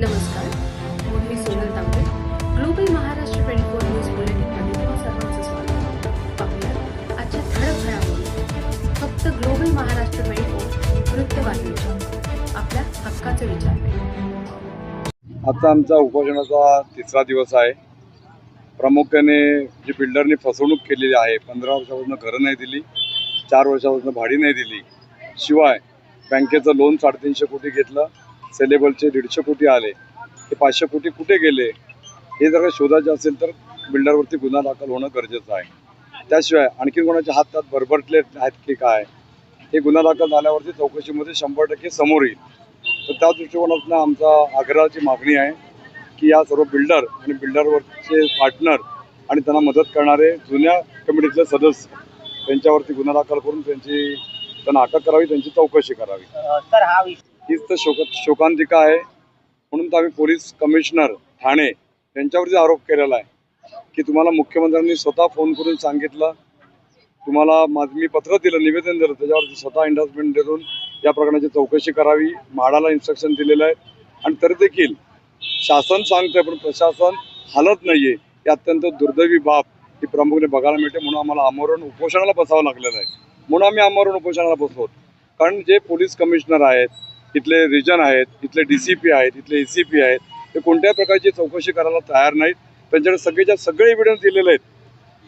नमस्कार. मी Sonal Tambe. Global Maharashtra twenty four news बुलेटिनमध्ये तुम्हा सर्वांचं स्वागत पाहूया आजच्या ठळक घडामोडी. फक्त ग्लोबल महाराष्ट्र ट्वेंटी फोर वृत्तवाहिनीच्या आपल्या हक्काचे विचार आता आमचा उपोषणाचा तिसरा दिवस आहे. प्रामुख्याने जी बिल्डरनी फसवणूक केलेली आहे पंधरा वर्षापासून घरं नाही दिली चार वर्षापासून भाडी नाही दिली. शिवाय बँकेचं लोन साडेतीनशे कोटी घेतलं सेलेबलचे दीडशे कोटी आले ते पाचशे कोटी कुठे गेले? हे जर का शोधायचे असेल तर बिल्डरवरती गुन्हा दाखल होणं गरजेचं आहे. त्याशिवाय आणखी कोणाच्या त्यात भरभरटले आहेत की काय? हे गुन्हा दाखल झाल्यावरती चौकशीमध्ये शंभर टक्के समोर येईल. तर त्या दृष्टिकोनातून आमचा आग्रहाची मागणी आहे की या सर्व बिल्डर आणि बिल्डरवरचे पार्टनर आणि त्यांना मदत करणारे जुन्या कमिटीतले सदस्य त्यांच्यावरती गुन्हा दाखल करून त्यांची त्यांना अटक करावी त्यांची चौकशी करावी. तर हा विषय हीच तर शोक शोकांतिका आहे. म्हणून तर आम्ही पोलीस कमिशनर ठाणे यांच्यावरती आरोप केलेला आहे की तुम्हाला मुख्यमंत्र्यांनी स्वतः फोन करून सांगितलं तुम्हाला माझं मी पत्र दिलं निवेदन दिलं त्याच्यावरती स्वतः इंडस्टमेंट देऊन या प्रकरणाची चौकशी करावी म्हाडाला इन्स्ट्रक्शन दिलेलं आहे. आणि तरी देखील शासन सांगतंय पण प्रशासन हलत नाहीये. ही अत्यंत दुर्दैवी बाब ही प्रमुखने बघायला मिळते म्हणून आम्हाला आमरण उपोषणाला बसावं लागलेलं आहे. म्हणून आम्ही आमरण उपोषणाला बसलो कारण जे पोलीस कमिशनर आहेत इथले रिजन आहेत इथले डी सी पी आहेत इथले ए सी पी आहेत ते कोणत्याही प्रकारची चौकशी करायला तयार नाहीत. त्यांच्याकडे सगळेच्या सगळे एव्हिडन्स दिलेले आहेत.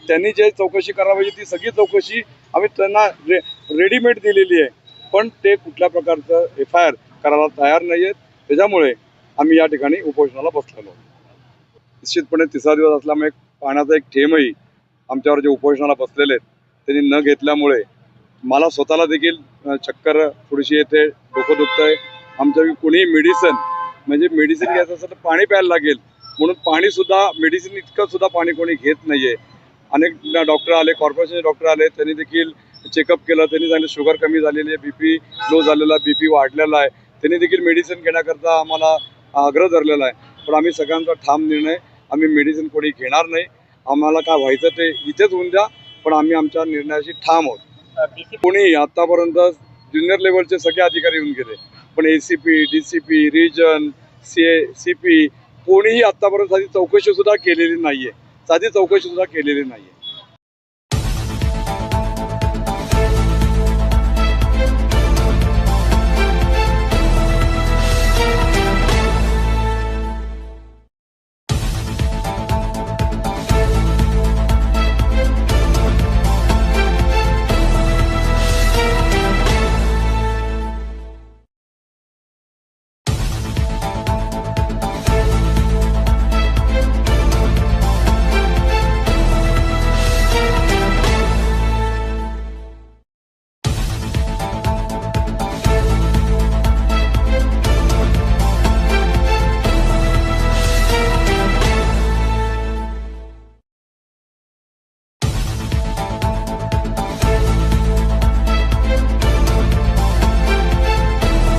त्यांनी जे चौकशी करायला पाहिजे ती सगळी चौकशी आम्ही त्यांना रे रेडीमेड दिलेली आहे. पण ते कुठल्या प्रकारचं एफ आय आर करायला तयार नाही आहेत त्याच्यामुळे आम्ही या ठिकाणी उपोषणाला बसलेलो निश्चितपणे तिसरा दिवस असल्यामुळे पाण्याचा एक ठेमही आमच्यावर जे उपोषणाला बसलेले आहेत त्यांनी न घेतल्यामुळे मला स्वतःला देखील चक्कर थोडीशी येते डोकं दुखतंय. आमच्या कोणीही मेडिसन म्हणजे मेडिसिन घ्यायचं असेल तर पाणी प्यायला लागेल. म्हणून पाणीसुद्धा मेडिसिन इतकं सुद्धा पाणी कोणी घेत नाही आहे अनेक डॉक्टर आले कॉर्पोरेशनचे डॉक्टर आले त्यांनी देखील चेकअप केलं त्यांनी सांगितलं शुगर कमी झालेली आहे बी पी लो झालेला बी पी वाढलेला आहे. त्यांनी देखील मेडिसिन घेण्याकरता आम्हाला आग्रह धरलेला आहे. पण आम्ही सगळ्यांचा ठाम निर्णय आम्ही मेडिसिन कोणी घेणार नाही. आम्हाला काय व्हायचं ते इथेच होऊन द्या पण आम्ही आमच्या निर्णयाशी ठाम आहोत. कोणी आतापर्यंत ज्युनियर लेवलचे सगळे अधिकारी येऊन गेले. पण A C P D C P region C A C P कोणीही आतापर्यंत साधी चौकशी सुद्धा केलेली नाहीये. साधी चौकशी सुद्धा केलेली आहे